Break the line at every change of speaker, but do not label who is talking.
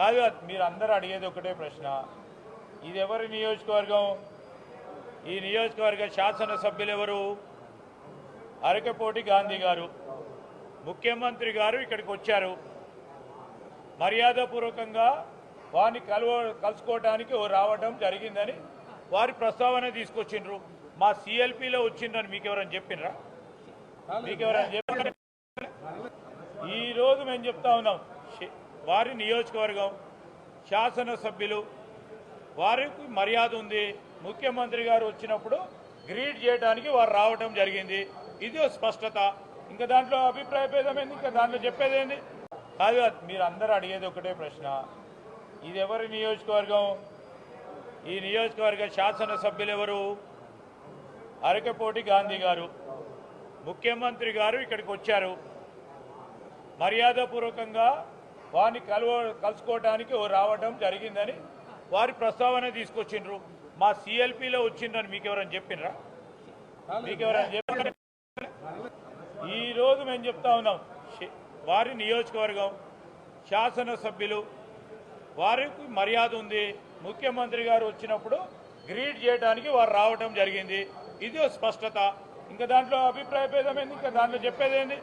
కాదు మీరు అందరూ అడిగేది ఒకటే ప్రశ్న. ఇది ఎవరి నియోజకవర్గం? ఈ నియోజకవర్గ శాసనసభ్యులు ఎవరు? అరకపోటి గాంధీ గారు. ముఖ్యమంత్రి గారు ఇక్కడికి వచ్చారు. మర్యాదపూర్వకంగా వారిని కలువ కలుసుకోవడానికి రావడం జరిగిందని వారి ప్రస్తావన తీసుకొచ్చిండ్రు. మా సిఎల్పిలో వచ్చిండ్రని మీకు ఎవరైనా చెప్పినరా? మీకు ఎవరైనా చెప్పిన ఈరోజు మేము చెప్తా ఉన్నాం. వారి నియోజకవర్గం శాసనసభ్యులు వారికి మర్యాద ఉంది. ముఖ్యమంత్రి గారు వచ్చినప్పుడు గ్రీట్ చేయడానికి వారు రావడం జరిగింది. ఇది స్పష్టత. ఇంకా దాంట్లో అభిప్రాయ భేదమైంది ఇంకా దాంట్లో చెప్పేది ఏంది? కాదు మీరు అందరూ అడిగేది ఒకటే ప్రశ్న. ఇది ఎవరి నియోజకవర్గం? ఈ నియోజకవర్గ శాసనసభ్యులు ఎవరు? అరకపోటి గాంధీ గారు. ముఖ్యమంత్రి గారు ఇక్కడికి వచ్చారు. మర్యాదపూర్వకంగా వారిని కలువ కలుసుకోవడానికి రావడం జరిగిందని వారి ప్రస్తావన తీసుకొచ్చిండ్రు. మా సిఎల్పిలో వచ్చిండ్రని మీకు ఎవరైనా చెప్పినరా? మీకు ఎవరైనా చెప్పిన ఈరోజు మేము చెప్తా ఉన్నాం. వారి నియోజకవర్గం శాసనసభ్యులు వారికి మర్యాద ఉంది. ముఖ్యమంత్రి గారు వచ్చినప్పుడు గ్రీట్ చేయడానికి వారు రావడం జరిగింది. ఇది స్పష్టత. ఇంకా దాంట్లో అభిప్రాయ భేదం ఏంది? ఇంకా దాంట్లో చెప్పేదేంది?